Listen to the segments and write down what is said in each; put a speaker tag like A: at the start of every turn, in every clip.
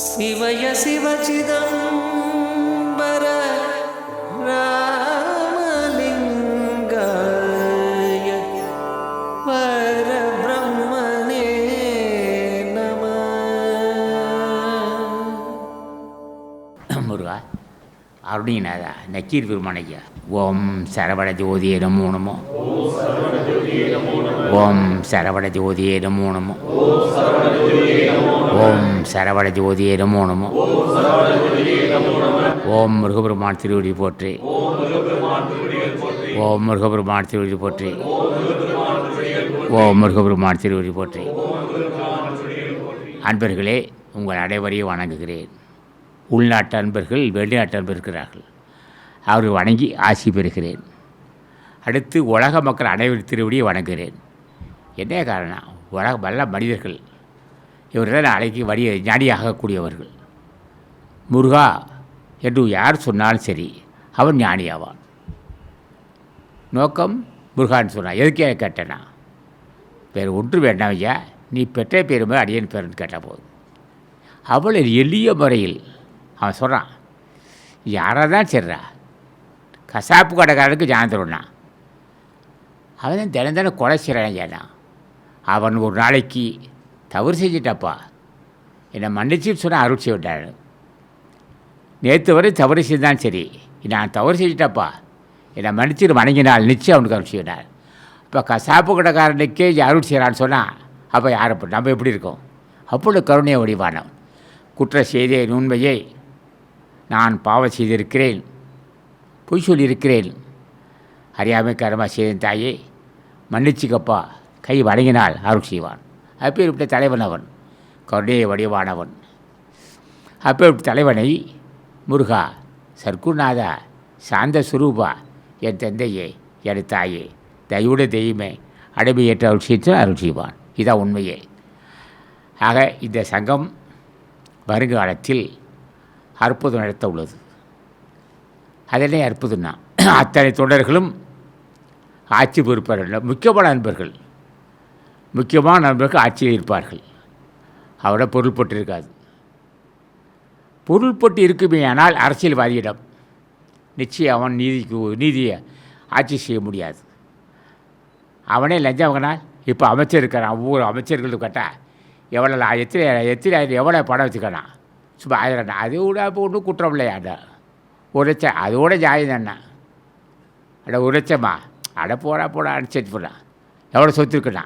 A: சிவய சிவச்சிதம்பர ராமலிங்காய பரபிரம்மனே நம.
B: முருகா அப்படின்னாதா நக்கீர் பெருமானையா ஓம் சரவண ஜோதியே நமோ நமோ நமோ ஓம் சரவண ஜோதியே நமோ நமோ ஓம் சரவண ஜோதியே நமோ நமோ ஓம் முருகபெருமான் திருவடி போற்றி. ஓம் முருகபெருமான் திருவடி போற்றி. ஓம் முருகபெருமான் திருவடி போற்றி. அன்பர்களே உங்கள் அனைவரையும் வணங்குகிறேன். உள்நாட்டு அன்பர்கள் வெளிநாட்டு அன்பர் இருக்கிறார்கள். அவர்கள் வணங்கி ஆசி பெறுகிறேன். அடுத்து உலக மக்கள் அனைவரும் திருவடியை வணங்குகிறேன். என்ன காரணம்? உலக நல்ல மனிதர்கள். இவர்கள் அழைக்கி வடி ஞானியாகக்கூடியவர்கள். முருகா என்று யார் சொன்னாலும் சரி அவன் ஞானியாவான். நோக்கம் முருகான்னு சொன்னான். எதுக்கே கேட்டேனா? வேறு ஒன்று வேண்டாம் ஐயா. நீ பெற்ற பேருமே அடியன் பேருன்னு கேட்ட போதும் அவள் எளிய முறையில் அவன் சொல்கிறான் யாராக தான் சரிடா கசாப்பு கடைக்காரனுக்கு ஜானந்தருண்ணா அவன் தினம் தினம் கொலை செய்கிறான் ஏன்னா அவன் ஒரு நாளைக்கு தவறு செஞ்சிட்டாப்பா. என்னை மன்னிச்சுன்னு சொன்னால் அருட்சி விட்டாள் விட்டாரு. நேற்று வரை தவறு செய்தான் சரி நான் தவறு செஞ்சிட்டப்பா. என்னை மன்னிச்சு வணங்கினாள் நிச்சயம் அவனுக்கு அருள் செய்யினார் இப்போ கசாப்பு கடைக்காரனுக்கே அருள் செய்கிறான்னு சொன்னால் அப்போ யார் அப்படி நம்ம எப்படி இருக்கோம்? அப்பொழுது கருணையை வடிவானம் குற்ற செய்தே உண்மையை நான் பாவம் செய்திருக்கிறேன். பொய் சொல்லியிருக்கிறேன். அறியாமை கரமாக செய்தேன் தாயே. மன்னிச்சுக்கப்பா. கை வணங்கினால் அருள் செய்வான். அப்பேற்பட்ட தலைவன் அவன் கருணையை வடிவானவன். அப்பேற்பட்ட தலைவனை முருகா சர்க்குநாதா சாந்த சுரூபா என் தந்தையே என் தாயே தயவுட தெய்வமே அடைமையேற்ற அருள் செய்து அருள் செய்வான். இதான் உண்மையே. ஆக இந்த சங்கம் வருங்காலத்தில் அற்புதம் நடத்த உள்ளது அதனே தான் அத்தனை தொண்டர்களும் ஆட்சி பொறுப்பார்கள் முக்கியமான நண்பர்கள் முக்கியமான நண்பர்கள் ஆட்சியில் இருப்பார்கள் அவரோட பொருள்பட்டு இருக்காது பொருள்பட்டு இருக்குமே ஆனால் அரசியல்வாதியிடம் நிச்சயம் அவன் நீதிக்கு நீதியை ஆட்சி செய்ய முடியாது. அவனே லஞ்சம் வாங்கினால் இப்போ அமைச்சர் இருக்கிறான் ஒவ்வொரு அமைச்சர்களும் கேட்டால் எவ்வளோ எத்தனை எத்தனை ஆயிரம் எவ்வளோ பணம் வச்சுக்கிறான் சும்மா ஆயிரம் அது கூட இப்போ ஒன்றும் குற்றம் இல்லையாடா ஒரு லட்சம் அதோட ஜாயம் தானே அட ஒரு லட்சமா? அட போடா போடா அனுப்பிச்சு போடா. எவ்வளோ சொத்து இருக்குண்ணா?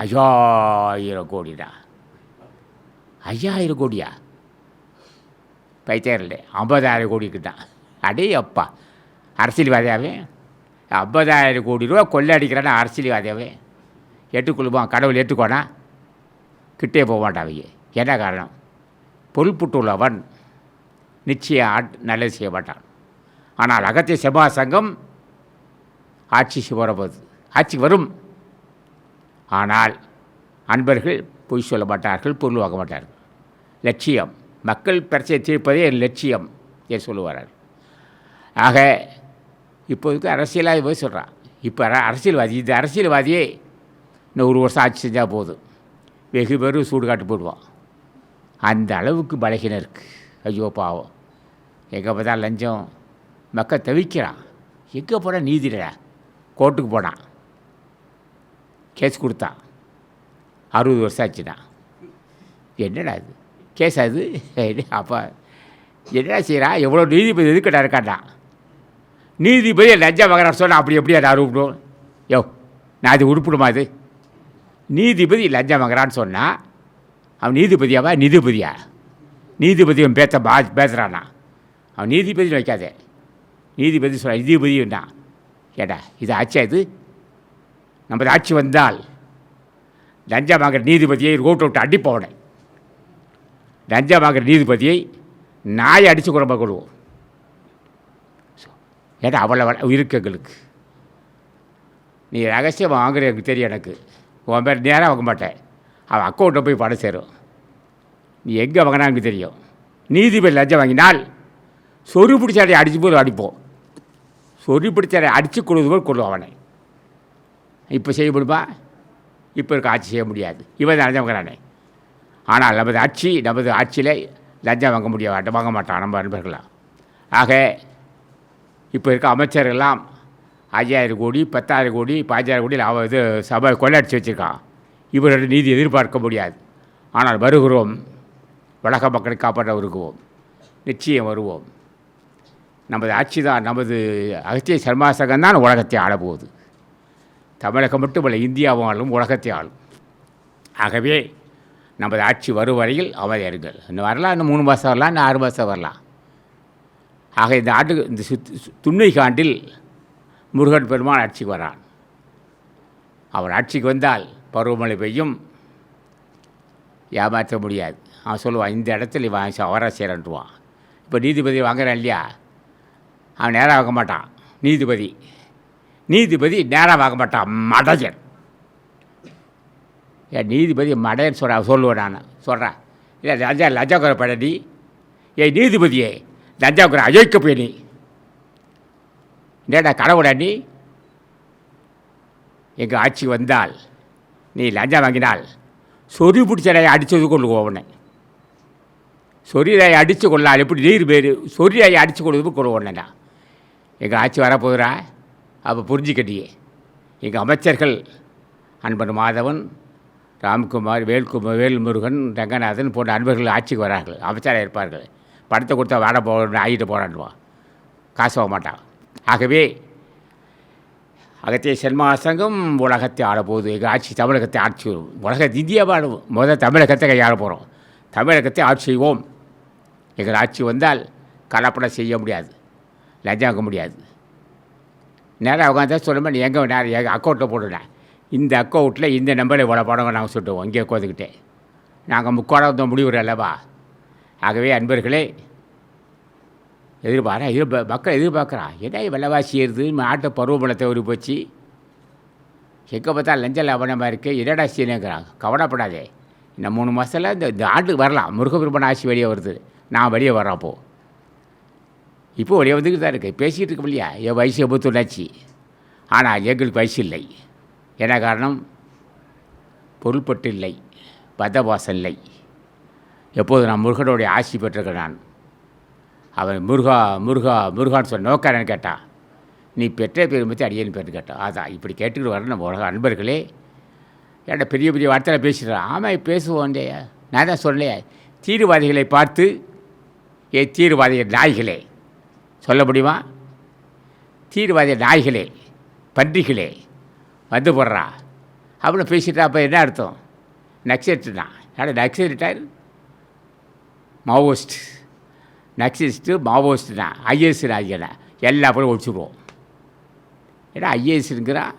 B: ஐயாயிரம் கோடிடா. ஐயாயிரம் கோடியா? பைத்தியரில் ஐம்பதாயிரம் கோடிக்கு தான் அடே அப்பா அரசியல்வாதியாவே. ஐம்பதாயிரம் கோடி ரூபா கொள்ளை அடிக்கிறானா அரசியல்வாதியாவே. ஏற்றுக்கொள்ளுவான் கடவுள் ஏற்றுக்கோனா கிட்டே போக மாட்டான் அவங்க என்ன காரணம்? பொருள்புட்டுள்ளவன் நிச்சயம் ஆட் நல்லது செய்ய மாட்டான். ஆனால் அகத்திய செபா சங்கம் ஆட்சி ஆட்சிக்கு போகுது ஆட்சி வரும். ஆனால் அன்பர்கள் பொய் சொல்ல மாட்டார்கள் பொருள் வாங்க மாட்டார்கள். லட்சியம். மக்கள் பிரச்சனை தீர்ப்பதே என் லட்சியம் என்று சொல்லுவார்கள். ஆக இப்போதைக்கு அரசியலாக போய் சொல்கிறான் இப்போ அரசியல்வாதி இந்த அரசியல்வாதியே இன்னும் ஒரு வருஷம் ஆட்சி செஞ்சால் போதும். வெகு பேரும் சூடு காட்டு போடுவான். அந்த அளவுக்கு பலகீனம் இருக்குது ஐயோ பாவம். எங்கே பார்த்தா லஞ்சம். மக்கள் தவிக்கிறான். எங்கே போனால் நீதிடா கோர்ட்டுக்கு போனான். கேஸ் கொடுத்தான் அறுபது வருஷம் ஆச்சுண்ணா என்னடா இது? கேஸ் அது? அப்போ. என்னடா செய்கிறா எவ்வளோ நீதிபதி எதுக்கிட்ட இருக்காண்டா நீதிபதி லஞ்சம் வாங்குறான் சொன்னால் அப்படி எப்படியா நான் அறுபடும் யோ நான் அது உருப்பிடுமா அது நீதிபதி லஞ்சம் வாங்குறான்னு சொன்னால் அவன் நீதிபதியாவா? நீதிபதியா? நீதிபதி அவன் பேத்த பா பேசுகிறானா அவன் நீதிபதினு வைக்காதே. நீதிபதி சொல்ல நீதிபதினா ஏடா இது ஆச்சா இது? நமது ஆட்சி வந்தால் லஞ்சம் வாங்குற நீதிபதியை ரோட்டை விட்டு அடிப்பவனை. லஞ்சம் வாங்குற நீதிபதியை நாயை அடித்து குழம்ப கொள்வோம் ஏன்னா அவ்வளோ இருக்கு எங்களுக்கு. நீ ரகசியம் வாங்குற எனக்கு தெரியும் எனக்கு. உன் பேர் நேராக வாங்க மாட்டேன். அவன் அக்கௌண்ட்டில் போய் பணம் சேரும். நீ எங்கே வாங்கினா எனக்கு தெரியும். நீதிபதி லஞ்சம் வாங்கினால் சொறி பிடிச்சாடி அடித்து போது அடிப்போம். சொறி பிடிச்சாடி அடித்து கொள்வது போல் கொள்ளும் அவனை. இப்போ செய்ய முடியுமா? இப்போ இருக்க ஆட்சி செய்ய முடியாது. இவன் தான் லஞ்சம் வாங்குறானே ஆனால் நமது ஆட்சி நமது ஆட்சியில் லஞ்சம் வாங்க முடியாது வாங்க மாட்டான் நம்ம நண்பர்களாம் ஆக இப்போ இருக்க அமைச்சர்கள்லாம் ஐயாயிரம் கோடி பத்தாயிரம் கோடி பாஞ்சாயிரம் கோடி லாபம் இது சபை கொள்ளடிச்சு வச்சுருக்கான். இவரோட நீதி எதிர்பார்க்க முடியாது. ஆனால் வருகிறோம். உலக மக்களை காப்பாற்ற வருகிறோம் நிச்சயம் வருவோம். நமது ஆட்சி தான் நமது அகத்திய சர்மாசகம் தான் உலகத்தை ஆளப்போகுது. தமிழகம் மட்டுமல்ல இந்தியாவும் ஆளும் உலகத்தை ஆளும். ஆகவே நமது ஆட்சி வரும் வரையில் அவதியாருங்கள் இன்னும் வரலாம் இன்னும் மூணு மாதம் வரலாம் இன்னும் ஆறு மாதம் வரலாம். ஆக இந்த ஆண்டு இந்த சுத் காண்டில் முருகன் பெருமான் ஆட்சிக்கு வரான். அவன் ஆட்சிக்கு வந்தால் பருவமழை பெய்யும். ஏமாற்ற முடியாது. அவன் சொல்லுவான் இந்த இடத்துல இவன் அவராக சேரன்ட்டுவான் இப்போ நீதிபதி வாங்குறான் இல்லையா? அவன் நேராக வாங்க மாட்டான். நீதிபதி. நீதிபதி நேராக வாங்க மாட்டான். மடஜன். ஏன் நீதிபதி மடையன் சொல்கிறா சொல்லுவேன் நான். சொல்கிறேன் இல்லை லஞ்சா லஞ்சாக்குற பழனி ஏய் நீதிபதியே லஞ்சாக்குற அயோக்க பயணி நீ. என்னடா கடவுடா நீ? எங்கள் ஆட்சி வந்தால் நீ லஞ்சம் வாங்கினால் சொறி பிடிச்சடையை அடித்தது கொண்டு போவனே சொரியை அடித்து கொள்ளலாம் எப்படி நீர் பேர் சொரியை அடித்து கொள்வது கொண்டு உடனேடா எங்கள் ஆட்சி வரப்போகிறா அப்போ புரிஞ்சுக்கட்டியே. எங்கள் அமைச்சர்கள் அன்பன் மாதவன் ராம்குமார் வேல்குமார் வேல்முருகன் ரங்கநாதன் போன்ற அன்பர்கள் ஆட்சிக்கு வரார்கள். அமைச்சராக இருப்பார்கள். படத்தை கொடுத்தா வாட போகணும் ஆகிட்டு போகிறான்வான் காசு வாங்க மாட்டான் ஆகவே அகத்திய சென்மாசங்கம் உலகத்தை ஆடப்போகுது. எங்கள் ஆட்சி தமிழகத்தை ஆட்சி வரும். உலக இந்தியாவை ஆடுவோம். முதல் தமிழகத்தை கையாள போகிறோம் தமிழகத்தை ஆட்சி செய்வோம். எங்கள் ஆட்சி வந்தால் கலப்படம் செய்ய முடியாது. லஞ்சம் முடியாது. நேராக உட்காந்தா சொல்லுமா நீ எங்கே நேரம் எங்கள் அக்கௌண்ட்டில் போட்டுனேன் இந்த அக்கௌண்ட்டில் இந்த நம்பரில் இவ்வளோ படம் நாங்கள் சுட்டுவோம். இங்கே உட்காந்துக்கிட்டே நாங்கள் முக்கோணம் முடிவுற அல்லவா? ஆகவே அன்பர்களே எதிர்பாரா? எதிர்பா மக்கள் எதிர்பார்க்குறான் என்ன விலைவாசி ஏறுது? ஆட்டை பருவமழத்தை ஒரு போச்சு. எங்கே பார்த்தா லஞ்ச லவணமாக இருக்குது என்னடா செய்யணுங்கிறாங்க. கவலைப்படாதே. இன்னும் மூணு மாதத்தில் இந்த இந்த ஆண்டுக்கு வரலாம். முருகபெருமான் ஆட்சி வெளியே வருது. நான் வெளியே வரப்போ இப்போ ஒரே வந்துக்கிட்டு தான் இருக்குது பேசிகிட்டு இருக்க இல்லையா என் வயசு எண்பத்தொன்னாச்சு ஆனால் எங்களுக்கு வயசு இல்லை. என்ன காரணம்? பொருள்பட்டு இல்லை. பதவாசம் இல்லை. எப்போது நான் முருகனுடைய ஆசி பெற்றிருக்கேன் நான். அவன் முருகா முருகா முருகான்னு சொன்ன நோக்காரன்னு கேட்டான் நீ பெற்ற பேர் பற்றி அடியேன்னு பேர் கேட்டான் அதான் இப்படி கேட்டுக்கிட்டு வர நம்ம உலக அன்பர்களே. ஏன்டா பெரிய பெரிய வார்த்தையில் பேசிடுறான் ஆமாம் பேசுவோம் நான் தான் சொல்லலையே? தீவிரவாதிகளை பார்த்து ஏ தீவிரவாதிகள் நாய்களே. சொல்ல முடியுமா தீவிரவாதி நாய்களே பன்றிகளே வந்து போடுறா. அப்படின்னு பேசிட்டா அப்போ என்ன அர்த்தம்? நக்சலைட்டு தான் ஏன்னா நக்சலைட்டார் மாவோயிஸ்ட். நக்சலிஸ்ட்டு மாவோயிஸ்ட்டு தான் ஐஏஎஸ் ராஜ்யனா எல்லா பேரும் ஒழிச்சுடுவோம் ஏன்னா ஐஏஎஸ்ங்கிறான்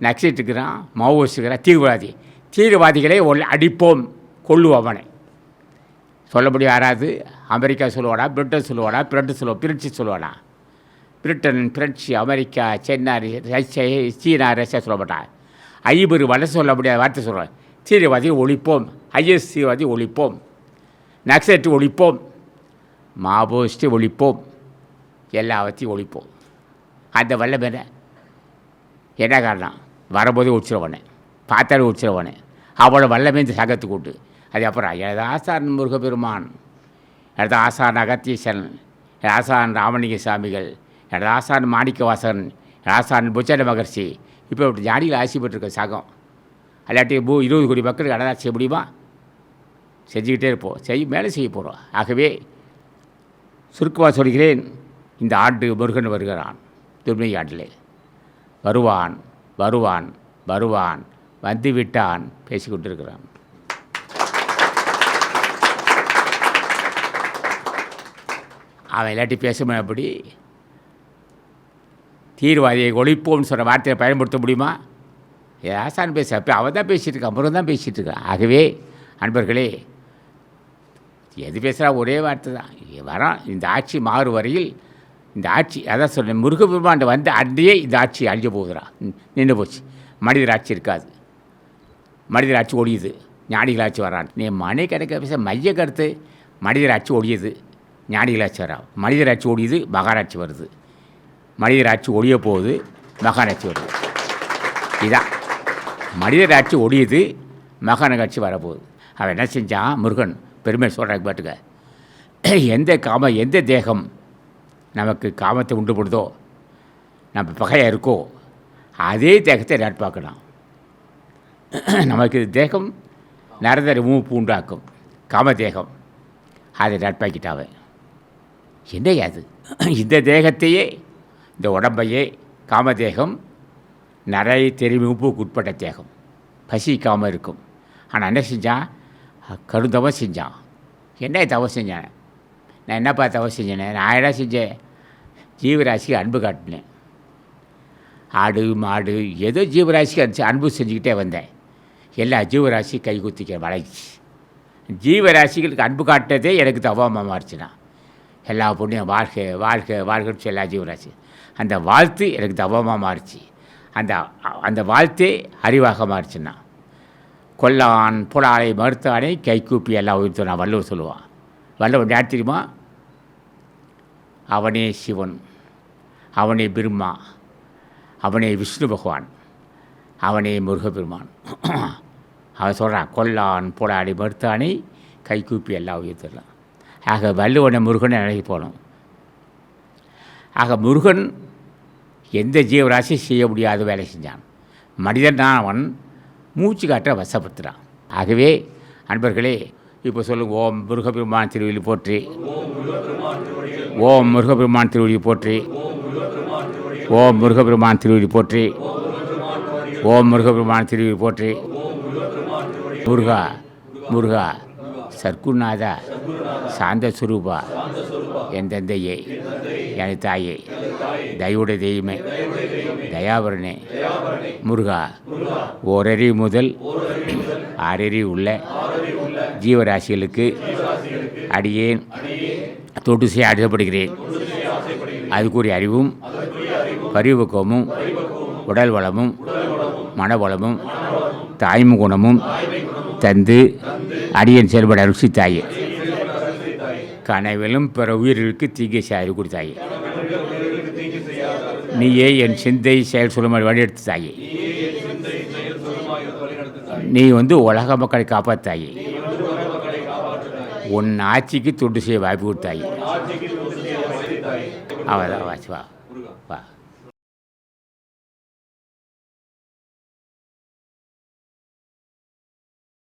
B: நக்சலிட்டுங்கிறான் மாவோயிஸ்ட்டுங்கிறான் தீவிரவாதி தீவிரவாதிகளை ஒல் அடிப்போம் கொள்ளுவோம் அவனை. சொல்ல முடியும் யாராவது? அமெரிக்கா சொல்லுவானா பிரிட்டன் சொல்லுவானா பிரிட்டன் சொல்லுவா பிரிட்சி சொல்லுவானா பிரிட்டன் பிரெஞ்சு அமெரிக்கா சென்னா ரஷ்யா சீனா ரஷ்யா சொல்ல மாட்டான் ஐபர் வளர சொல்ல முடியாத வார்த்தை சொல்கிறேன் தீவிரவாதி ஒழிப்போம் ஐஎஸ் தீவிரவாதி ஒழிப்போம் நக்சலைட்டு ஒழிப்போம் மாவோயிஸ்ட்டு ஒழிப்போம் எல்லாவற்றையும் ஒழிப்போம். அந்த வல்ல என்ன என்ன காரணம்? வரும்போதே ஒழிச்சிருவனே பார்த்தாலும் ஒழிச்சிருவனே. அவ்வளோ வல்லமே இந்த சங்கத்துக்கு கூட்டு. அது அப்புறம் ஏதாசாரன் முருகப்பெருமான். எனது ஆசான் அகத்தீசன் ஆசான் ராமலிங்க சாமிகள் எனது ஆசான் மாணிக்கவாசன் எனது ஆசான் புச்சன மகர்ஷி. இப்போ இப்படி ஞானிகள் ஆசி பெற்றிருக்க சகம். அல்லாட்டி பூ இருபது கோடி மக்களுக்கு அடதா செய்ய முடியுமா? செஞ்சுக்கிட்டே இருப்போம். செய் மேலே செய்ய போகிறோம் ஆகவே சுருக்கமாக சொல்கிறேன் இந்த ஆண்டு முருகன் வருகிறான் துர்மை ஆண்டிலே. வருவான் வருவான் வருவான் வந்துவிட்டான் பேசிக்கொண்டிருக்கிறான். அவள் அவன் இல்லாட்டி பேசுமா எப்படி? தீர்வாதியை ஒழிப்போம்னு சொன்ன வார்த்தையை பயன்படுத்த முடியுமா? ஏசான் பேச அப்போ அவன் தான் பேசிகிட்டு இருக்கான் தான் பேசிகிட்டு இருக்கான். ஆகவே அன்பர்களே எது பேசுகிறா ஒரே வார்த்தை தான். வரான் இந்த ஆட்சி மாறு வரையில் இந்த ஆட்சி அதான் சொன்னேன் முருகபெருமான் வந்து அன்றையே இந்த ஆட்சி அழிஞ்ச போகுதுரா நின்று போச்சு. மனிதர் ஆட்சி இருக்காது. மனிதர் ஆட்சி ஒழியுது. ஞானிகள் ஆட்சி வரான். நீ மனை கிடைக்க பேச மைய கருத்து மனிதர் ஆட்சி ஒழியுது. ஞானிகள் மனிதராட்சி வரா மகாராட்சி வருது. மனிதராட்சி ஒழிய போகுது மகாராட்சி வருது. இதான். மனிதராட்சி ஒடியுது ஒழியுது மகாநகாட்சி வரப்போகுது. அவன் என்ன செஞ்சான்? முருகன் பெருமை சொல்கிறாங்க பாட்டுக்க. எந்த காம எந்த தேகம் நமக்கு காமத்தை உண்டு போடுதோ நம்ம பகையாக இருக்கோ அதே தேகத்தை நட்பாக்கலாம். நமக்கு தேகம் நரதர மூப்பு உண்டாக்கும் காமதேகம் அதை நட்பாக்கிட்டாவே. என்னையா அது இந்த தேகத்தையே இந்த உடம்பையே காமதேகம் நிறைய தெரிவிப்புக்கு உட்பட்ட தேகம். பசிக்காமல் இருக்கும். ஆனால் என்ன செஞ்சான் கடுந்தவம் செஞ்சான் என்ன தவம் செஞ்சேன் நான் என்னப்பா தவம் செஞ்சேனே? நான் என்ன செஞ்சேன் ஜீவராசிக்கு அன்பு காட்டினேன். ஆடு மாடு ஏதோ ஜீவராசிக்கு அனுப்பிச்சு அன்பு செஞ்சுக்கிட்டே வந்தேன். எல்லா ஜீவராசி கை குத்திக்க வளைச்சி ஜீவராசிகளுக்கு அன்பு காட்டினதே எனக்கு தவமாக மாறிச்சுனா எல்லா பொண்ணையும் வாழ்க வாழ்க வாழ்கன்னு சொல்லி எல்லா அந்த வாழ்த்து எனக்கு தவமாக மாறிச்சு. அந்த அந்த வாழ்த்தே அறிவாக மாறிச்சுன்னா. கொல்லான் புலாலை மறுத்தானை கை கூப்பி எல்லாம் உயிர்த்து நான் வள்ளுவர் சொல்லுவான் வள்ளுவன் யார் தெரியுமா? அவனே சிவன் அவனே பிரம்மா அவனே விஷ்ணு பகவான் அவனே முருகப்பெருமான். அவன் சொல்கிறான் கொல்லான் புலாலை மறுத்தானை கை கூப்பி எல்லாம் உயிர்த்துடலாம் ஆக வள்ளுவனை முருகனை நினைக்க போகணும் ஆக முருகன் எந்த ஜீவராசி செய்ய முடியாத வேலை செஞ்சான். மனிதன் அவன் மூச்சு காற்ற வசப்படுத்துகிறான் ஆகவே அன்பர்களே இப்போ சொல்லுங்க ஓம் முருகபெருமான் திருவள்ளி போற்றி. ஓம் முருகபெருமான் திருவள்ளி போற்றி. ஓம் முருகபெருமான் திருவள்ளி போற்றி. ஓம் முருகபெருமான் திருவள்ளி போற்றி. முருகா முருகா சர்க்குநாதா சாந்த சுரூபா என் தந்தையே என் தாயே தயவுட தெய்வமே தயாபரணே முருகா ஓரறி முதல் ஆறறி உள்ள ஜீவராசிகளுக்கு அடியேன். தொட்டு செய்ய ஆசைப்படுகிறேன். அதுக்குரிய அறிவும் பரிவுக்கமும் உடல் வளமும் மனவளமும் தாய்மு குணமும் தந்து அடியன் செயல்பட ருசி தாயே கனவிலும் பிற உயிர்களுக்கு தீங்கை செய்து கொடுத்தாயே. நீயே என் சிந்தை செயல் சொல்லுமாறு வழியெடுத்து தாயி நீ வந்து உலக மக்களை காப்பாத்தாயே. உன் ஆட்சிக்கு தொண்டு செய்ய வாய்ப்பு கொடுத்தாயே. அவதான் வாச்சுவா